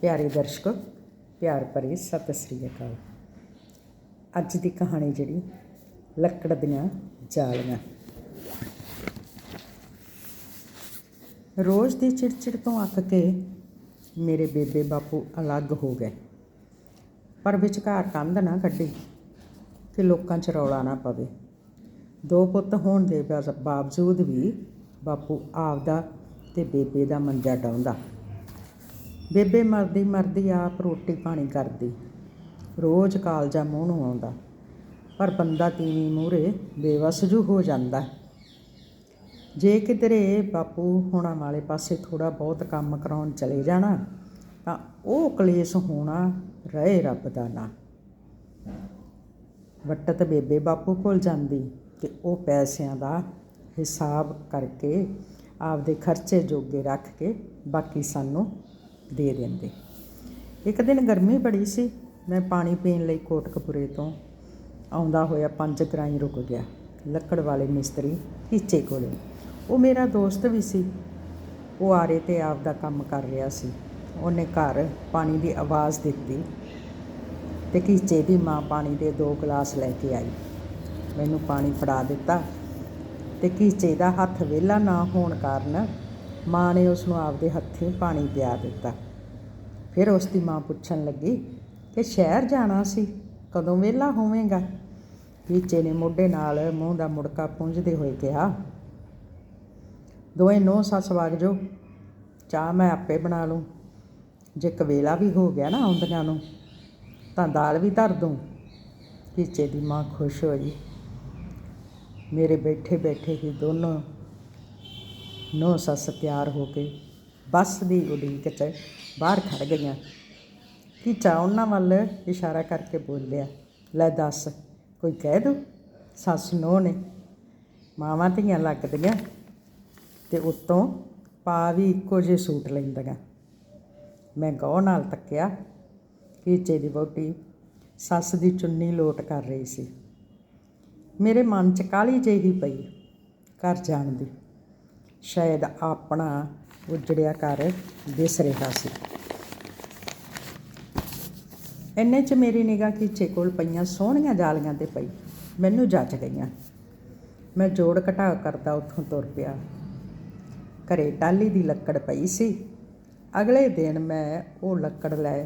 ਪਿਆਰੇ ਦਰਸ਼ਕੋ, ਪਿਆਰ ਭਰੀ ਸਤਿ ਸ੍ਰੀ ਅਕਾਲ। ਅੱਜ ਦੀ ਕਹਾਣੀ ਜਿਹੜੀ, ਲੱਕੜ ਦੀਆਂ ਜਾਲੀਆਂ। ਰੋਜ਼ ਦੀ ਚਿੜਚਿੜ ਤੋਂ ਅੱਕ ਕੇ ਮੇਰੇ ਬੇਬੇ ਬਾਪੂ ਅਲੱਗ ਹੋ ਗਏ। ਪਰ ਵਿਚਕਾਰ ਕੰਧ ਨਾ ਕੱਢੀ ਕਿ ਲੋਕਾਂ 'ਚ ਰੌਲਾ ਨਾ ਪਵੇ। ਦੋ ਪੁੱਤ ਹੋਣ ਦੇ ਬਾਜ਼- ਬਾਵਜੂਦ ਵੀ ਬਾਪੂ ਆਪਦਾ ਤੇ ਬੇਬੇ ਦਾ ਮੰਜਾ ਡਾਉਂਦਾ ਬੇਬੇ ਮਰਦੀ ਮਰਦੀ ਆਪ ਰੋਟੀ ਪਾਣੀ ਕਰਦੀ। ਰੋਜ਼ ਕਾਲਜਾ ਮੂੰਹ ਨੂੰ ਆਉਂਦਾ, ਪਰ ਬੰਦਾ ਤੀਵੀਂ ਮੂਹਰੇ ਬੇਵਸਜੂ ਹੋ ਜਾਂਦਾ। ਜੇ ਕਿਧਰੇ ਬਾਪੂ ਹੋਣਾ ਵਾਲੇ ਪਾਸੇ ਥੋੜਾ ਬਹੁਤ ਕੰਮ ਕਰਾਉਣ ਚਲੇ ਜਾਣਾ, ਤਾਂ ਉਹ ਕਲੇਸ਼ ਹੋਣਾ ਰਹੇ ਰੱਬ ਦਾ ਨਾਂ। ਵੱਟਤ ਬੇਬੇ ਬਾਪੂ ਕੋਲ ਜਾਂਦੀ ਤੇ ਉਹ ਪੈਸਿਆਂ ਦਾ ਹਿਸਾਬ ਕਰਕੇ ਆਪਦੇ ਖਰਚੇ ਜੋਗੇ ਰੱਖ ਕੇ ਬਾਕੀ ਸਾਨੂੰ ਦੇ ਦਿੰਦੇ। ਇੱਕ ਦਿਨ ਗਰਮੀ ਬੜੀ ਸੀ, ਮੈਂ ਪਾਣੀ ਪੀਣ ਲਈ ਕੋਟਕਪੁਰੇ ਤੋਂ ਆਉਂਦਾ ਹੋਇਆ ਪੰਜ ਗਰਾਈ ਰੁਕ ਗਿਆ। ਲੱਕੜ ਵਾਲੇ ਮਿਸਤਰੀ ਹੀਚੇ ਕੋਲੇ। ਉਹ ਮੇਰਾ ਦੋਸਤ ਵੀ ਸੀ। ਉਹ ਆਰੇ ਤੇ ਆਪਦਾ ਕੰਮ ਕਰ ਰਿਹਾ ਸੀ। ਉਹਨੇ ਘਰ ਪਾਣੀ ਦੀ ਆਵਾਜ਼ ਦਿੱਤੀ ਤੇ ਕੀਚੇ ਦੀ ਮਾਂ ਪਾਣੀ ਦੇ ਦੋ ਗਲਾਸ ਲੈ ਕੇ ਆਈ। ਮੈਨੂੰ ਪਾਣੀ ਫੜਾ ਦਿੱਤਾ ਤੇ ਕੀਚੇ ਦਾ ਹੱਥ ਵਿਹਲਾ ਨਾ ਹੋਣ ਕਾਰਨ ਮਾਂ ਨੇ ਉਸ ਨੂੰ ਆਪਦੇ ਹੱਥੀਂ ਪਾਣੀ ਪਿਆ ਦਿੱਤਾ। ਫਿਰ ਉਸ ਦੀ ਮਾਂ ਪੁੱਛਣ ਲੱਗੀ ਕਿ ਸ਼ਹਿਰ ਜਾਣਾ ਸੀ? ਕਦੋਂ ਵਿਹਲਾ ਹੋਵੇਂਗਾ? ਕੀਚੇ ਨੇ ਮੋਢੇ ਨਾਲ ਮੂੰਹ ਦਾ ਮੁੜਕਾ ਪੁੰਝਦੇ ਹੋਏ ਕਿਹਾ, ਦੋਵੇਂ ਨੋ ਸੱਸ ਵਗ ਜੋ ਚਾਹ ਮੈਂ ਆਪੇ ਬਣਾ ਲੂੰ। ਜੇ ਕਵੇਲਾ ਵੀ ਹੋ ਗਿਆ ਨਾ ਆਉਂਦਿਆਂ ਨੂੰ, ਤਾਂ ਦਾਲ ਵੀ ਧਰ ਦੂੰ। ਕੀਚੇ ਦੀ ਮਾਂ ਖੁਸ਼ ਹੋਈ। ਮੇਰੇ ਬੈਠੇ ਬੈਠੇ ਹੀ ਦੋਨੋਂ ਨੋ ਸੱਸ ਤਿਆਰ ਹੋ ਕੇ ਬੱਸ ਦੀ ਉਡੀਕ 'ਚ ਬਾਹਰ ਖੜ ਗਈਆਂ। ਕੀਚਾ ਉਹਨਾਂ ਵੱਲ? ਇਸ਼ਾਰਾ ਕਰਕੇ ਬੋਲਿਆ, ਲੈ ਦੱਸ, ਕੋਈ ਕਹਿ ਦੋ ਸੱਸ ਨੋ ਨੇ। ਮਾਵਾਂ ਧੀਆਂ ਲੱਗਦੀਆਂ ਤੇ ਉਤੋਂ ਪਾ ਵੀ ਇੱਕੋ ਜਿਹੇ ਸੂਟ ਲੈਂਦੀਆਂ। ਮੈਂ ਗੌਰ ਨਾਲ ਤੱਕਿਆ ਕੀਚੇ ਦੀ ਵਹੁਟੀ, ਸੱਸ ਦੀ ਚੁੰਨੀ ਲੋਟ ਕਰ ਰਹੀ ਸੀ। ਮੇਰੇ ਮਨ 'ਚ ਕਾਲੀ ਜਿਹੀ ਪਈ ਘਰ ਜਾਣ ਦੀ। ਸ਼ਾਇਦ ਆਪਣਾ ਉਜੜਿਆ ਘਰ ਦਿਸ ਰਿਹਾ ਸੀ। ਇੰਨੇ 'ਚ ਮੇਰੀ ਨਿਗਾਹ ਕੀਚੇ ਕੋਲ ਪਈਆਂ ਸੋਹਣੀਆਂ ਜਾਲੀਆਂ ਤੇ ਪਈ। ਮੈਨੂੰ ਜੱਜ ਗਈਆਂ। ਮੈਂ ਜੋੜ ਘਟਾ ਕਰਦਾ ਉੱਥੋਂ ਤੁਰ ਪਿਆ। ਘਰੇ ਟਾਲੀ ਦੀ ਲੱਕੜ ਪਈ ਸੀ। ਅਗਲੇ ਦਿਨ ਮੈਂ ਉਹ ਲੱਕੜ ਲੈ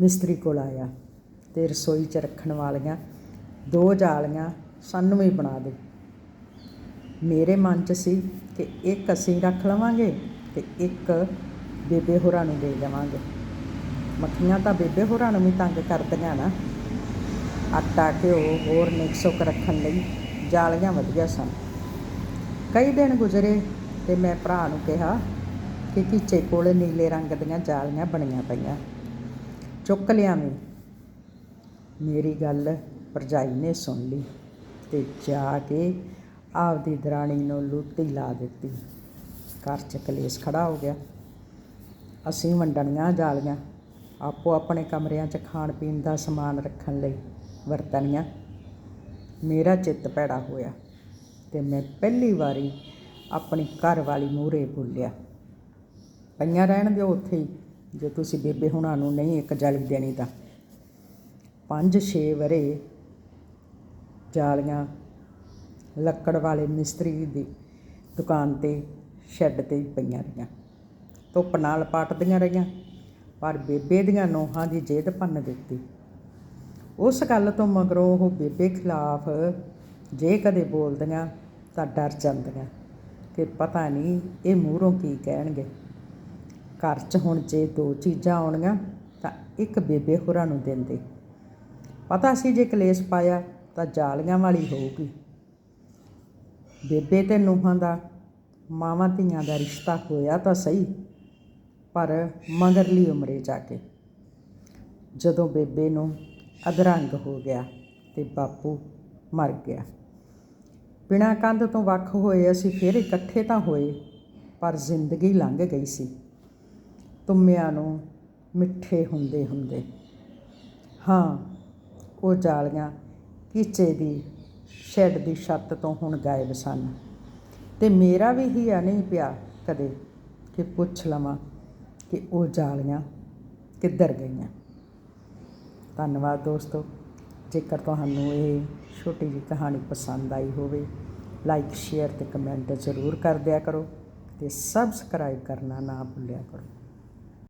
ਮਿਸਤਰੀ ਕੋਲ ਆਇਆ ਤੇ ਰਸੋਈ 'ਚ ਰੱਖਣ ਵਾਲੀਆਂ ਦੋ ਜਾਲੀਆਂ ਸਾਨੂੰ ਵੀ ਬਣਾ ਦੇ ਮੇਰੇ ਮਨ 'ਚ ਸੀ ਕਿ ਇੱਕ ਅਸੀਂ ਰੱਖ ਲਵਾਂਗੇ ਤੇ ਇੱਕ ਬੇਬੇ ਹੋਰਾਂ ਨੂੰ ਦੇ ਦੇਵਾਂਗੇ। ਮੱਖੀਆਂ ਤਾਂ ਬੇਬੇ ਹੋਰਾਂ ਨੂੰ ਵੀ ਤੰਗ ਕਰਦੀਆਂ ਨਾ। ਆਟਾ, ਘਿਓ, ਹੋਰ ਨਿਕਸੁਕ ਰੱਖਣ ਲਈ ਜਾਲੀਆਂ ਵਧੀਆ ਸਨ। ਕਈ ਦਿਨ ਗੁਜ਼ਰੇ ਤੇ ਮੈਂ ਭਰਾ ਨੂੰ ਕਿਹਾ ਕਿ ਕੀਚੇ ਕੋਲ ਨੀਲੇ ਰੰਗ ਦੀਆਂ ਜਾਲੀਆਂ ਬਣੀਆਂ ਪਈਆਂ। ਚੁੱਕ ਲਿਆਵੀਂ ਮੇਰੀ ਗੱਲ ਭਰਜਾਈ ਨੇ ਸੁਣ ਲਈ ਤੇ ਜਾ ਕੇ ਆਪਦੀ ਦਰਾਣੀ ਨੂੰ ਲੁੱਟੀ ਲਾ ਦਿੱਤੀ। ਘਰ 'ਚ ਕਲੇਸ਼ ਖੜਾ ਹੋ ਗਿਆ। ਅਸੀਂ ਵੰਡਣੀਆਂ ਜਾਲੀਆਂ, ਆਪੋ ਆਪਣੇ ਕਮਰਿਆਂ 'ਚ ਖਾਣ ਪੀਣ ਦਾ ਸਮਾਨ ਰੱਖਣ ਲਈ ਵਰਤਣੀਆਂ। ਮੇਰਾ ਚਿੱਤ ਭੈੜਾ ਹੋਇਆ ਤੇ ਮੈਂ ਪਹਿਲੀ ਵਾਰੀ ਆਪਣੀ ਘਰ ਵਾਲੀ ਮੂਹਰੇ ਬੋਲਿਆ ਪਈਆਂ ਰਹਿਣ ਦਿਓ ਉੱਥੇ ਹੀ, ਜੇ ਤੁਸੀਂ ਬੇਬੇ ਹੁਣਾਂ ਨੂੰ ਨਹੀਂ ਇੱਕ ਜਾਲੀ ਦੇਣੀ ਤਾਂ। ਪੰਜ ਛੇ ਵਰੇ ਜਾਲੀਆਂ ਲੱਕੜ ਵਾਲੇ ਮਿਸਤਰੀ ਦੀ ਦੁਕਾਨ ਤੇ ਸ਼ੈੱਡ ਤੇ ਪਈਆਂ ਰਹੀਆਂ। ਧੁੱਪ ਨਾਲ ਪਾਟਦੀਆਂ ਰਹੀਆਂ, ਪਰ ਬੇਬੇ ਦੀਆਂ ਨੋਹਾਂ ਦੀ ਜੇਦ ਭੰਨ ਦਿੱਤੀ। ਉਸ ਗੱਲ ਤੋਂ ਮਗਰੋਂ ਉਹ ਬੇਬੇ ਖਿਲਾਫ ਜੇ ਕਦੇ ਬੋਲਦੀਆਂ ਤਾਂ ਡਰ ਜਾਂਦੀਆਂ ਕਿ ਪਤਾ ਨਹੀਂ ਇਹ ਮੂਹਰੋਂ ਕੀ ਕਹਿਣਗੇ। ਘਰ 'ਚ ਹੁਣ ਜੇ ਦੋ ਚੀਜ਼ਾਂ ਆਉਣੀਆਂ ਤਾਂ ਇੱਕ ਬੇਬੇ ਹੋਰਾਂ ਨੂੰ ਦਿੰਦੇ। ਪਤਾ ਸੀ ਜੇ ਕਲੇਸ਼ ਪਾਇਆ ਤਾਂ ਜਾਲੀਆਂ ਵਾਲੀ ਹੋਊਗੀ। ਬੇਬੇ ਤੇ ਨੂੰਹਾਂ ਦਾ, ਮਾਵਾਂ ਧੀਆਂ ਦਾ ਰਿਸ਼ਤਾ ਹੋਇਆ ਤਾਂ ਸਹੀ, ਪਰ ਮਗਰਲੀ ਉਮਰੇ ਜਾ ਕੇ। ਜਦੋਂ ਬੇਬੇ ਨੂੰ ਅਧਰੰਗ ਹੋ ਗਿਆ ਤੇ ਬਾਪੂ ਮਰ ਗਿਆ। ਬਿਨਾਂ ਕੰਧ ਤੋਂ ਵੱਖ ਹੋਏ ਅਸੀਂ ਫਿਰ ਇਕੱਠੇ ਤਾਂ ਹੋਏ, ਪਰ ਜ਼ਿੰਦਗੀ ਲੰਘ ਗਈ ਸੀ। ਤੁੰਮਿਆਂ ਨੂੰ ਮਿੱਠੇ ਹੁੰਦੇ ਹੁੰਦੇ ਹਾਂ, ਉਹ ਜਾਲੀਆਂ, ਕੀਚੇ ਦੀ ਸ਼ੈੱਡ ਦੀ ਛੱਤ ਤੋਂ ਹੁਣ ਗਾਇਬ ਸਨ। ਤੇ ਮੇਰਾ ਵੀ ਹਿਆ ਨਹੀਂ ਪਿਆ ਕਦੇ ਕਿ ਪੁੱਛ ਲਵਾਂ ਕਿ ਉਹ ਜਾਲੀਆਂ ਕਿੱਧਰ ਗਈਆਂ। ਧੰਨਵਾਦ ਦੋਸਤੋ। ਜੇਕਰ ਤੁਹਾਨੂੰ ਇਹ ਛੋਟੀ ਜਿਹੀ ਕਹਾਣੀ ਪਸੰਦ ਆਈ ਹੋਵੇ, ਲਾਈਕ, ਸ਼ੇਅਰ ਤੇ ਕਮੈਂਟ ਜ਼ਰੂਰ ਕਰ ਦਿਆ ਕਰੋ ਤੇ ਸਬਸਕ੍ਰਾਈਬ ਕਰਨਾ ਨਾ ਭੁੱਲਿਆ ਕਰੋ।